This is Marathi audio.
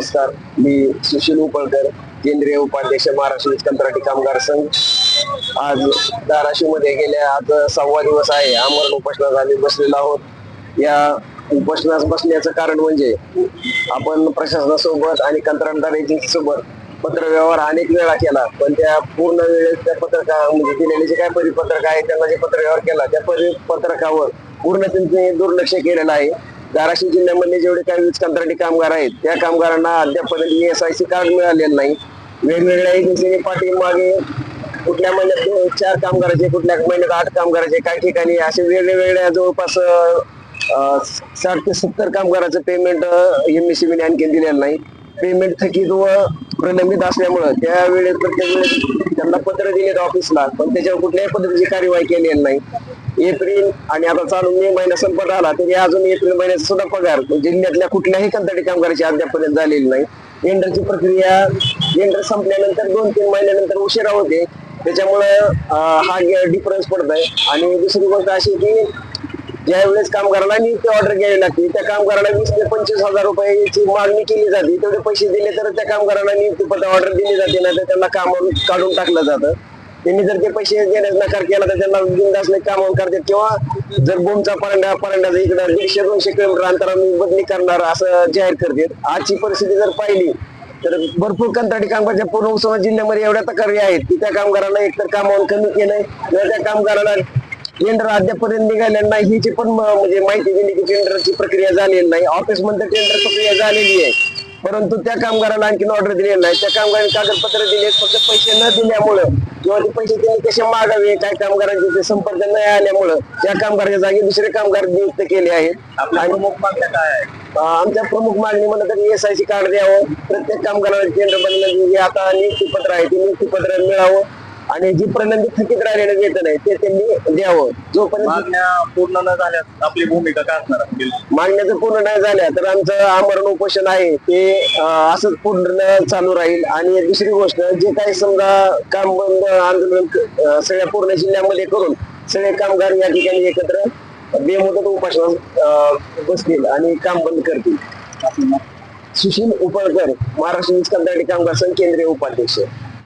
नमस्कार. मी सुशील उपळकर केंद्रीय उपाध्यक्ष महाराष्ट्र वीज कंत्राटी कामगार संघ. आज धाराशिवमध्ये गेल्या आज सव्वा दिवस आहे. आमरण उपोषणात आम्ही बसलेलो आहोत. या उपोषणास बसण्याचं कारण म्हणजे आपण प्रशासनासोबत आणि कंत्राटदार एजन्सीसोबत पत्रव्यवहार अनेक वेळा केला. पण त्या पूर्ण वेळेस त्या पत्रका म्हणजे दिलेले जे काय परिपत्रक आहे त्यांना जे पत्रव्यवहार केला त्या परिपत्रकावर पूर्ण त्यांनी दुर्लक्ष केलेलं आहे. धाराशिव जिल्ह्यामध्ये जेवढे काही वीज कंत्राटी कामगार आहेत त्या कामगारांना अद्यापपर्यंत एस आय सी कार्ड मिळालेलं नाही. वेगवेगळ्या एजन्सीने पाठीमागे कुठल्या महिन्यात चार कामगाराचे कुठल्या महिन्यात आठ कामगाराचे काही ठिकाणी असे वेगळ्या वेगळ्या जवळपास साठ ते सत्तर कामगाराचं पेमेंट एम आणखी दिलेलं नाही. पेमेंट थकीत व प्रलंबित असल्यामुळं त्यावेळेस प्रत्येक वेळेस त्यांना पत्र दिलेत ऑफिसला पण त्याच्यावर कुठल्याही पद्धतीची कार्यवाही केलेली नाही. एप्रिल आणि आता चालू मे महिना संपत आला तरी अजून एप्रिल महिन्याचा सुद्धा पगार जिल्ह्यातल्या कुठल्याही कंत्राटी कामगाराची अद्यापर्यंत झालेली नाही. टेंडरची प्रक्रिया टेंडर संपल्यानंतर दोन तीन महिन्यानंतर उशिरा होते. त्याच्यामुळे हा डिफरन्स पडत आहे आणि दुसरी गोष्ट अशी की ज्या वेळेस कामगाराला नियुक्ती ऑर्डर घ्यावी लागते. त्या कामगाराला वीस ते पंचवीस हजार रुपयाची मागणी केली जाते. तेवढे पैसे दिले तर त्या कामगाराला नियुक्ती पत्र ऑर्डर दिली जाते नाही तर त्यांना कामावून काढून टाकलं जातं. त्यांनी जर ते पैसे देण्यास नकार केला तर त्यांना बिंदासले कामावून करतात किंवा जर बोमचा परांडा परांड्याचा इकडं दीडशे दोनशे किलोमीटर अंतराने बदली करणार असं जाहीर करतात. आजची परिस्थिती जर पाहिली तर भरपूर कंत्राटी कामगारच्या पूर्ण उस्मानाबाद जिल्ह्यामध्ये एवढ्या तक्रारी आहेत की त्या कामगाराला एकतर कामावून कमी केलंय किंवा त्या कामगाराला टेंडर अद्यापर्यंत निघालेलं नाही. हिची पण म्हणजे माहिती दिली की टेंडरची प्रक्रिया झालेली नाही. ऑफिसमध्ये टेंडर प्रक्रिया झालेली आहे. परंतु त्या कामगाराला आणखीन ऑर्डर दिलेली नाही. त्या कामगारांनी कागदपत्र दिले फक्त पैसे न दिल्यामुळं किंवा ते पैसे त्यांनी कसे मागावे काय कामगारांचे ते संपर्क नाही आल्यामुळं त्या कामगाराच्या जागी दुसरे कामगार नियुक्त केले आहेत. आमच्या प्रमुख मागणी म्हणलं तर एस आय सी कार्ड द्यावं. प्रत्येक कामगाराला केंद्र बनलं आता नियुक्तीपत्र आहे. ते नियुक्तीपत्र मिळावं. आणि जी प्रलंबित थकीत राहिलेलं वेतन आहे ते त्यांनी द्यावं. जोपर्यंत मागण्या पूर्ण न झाल्यास आपली भूमिका काय असणार? मागण्या जर पूर्ण नाही झाल्या तर आमचं आमरण उपोषण आहे. ते अं, असंच पूर्ण चालू राहील. आणि दुसरी गोष्ट जे काही समजा काम बंद आंदोलन अं, सगळ्या पूर्ण जिल्ह्यामध्ये करून सगळे कामगार या ठिकाणी एकत्र बेमुदत उपोषणास अं, बसतील आणि काम बंद करतील. सुशील उपळकर महाराष्ट्र वीज कंत्राटी कामगार संघ केंद्रीय उपाध्यक्ष.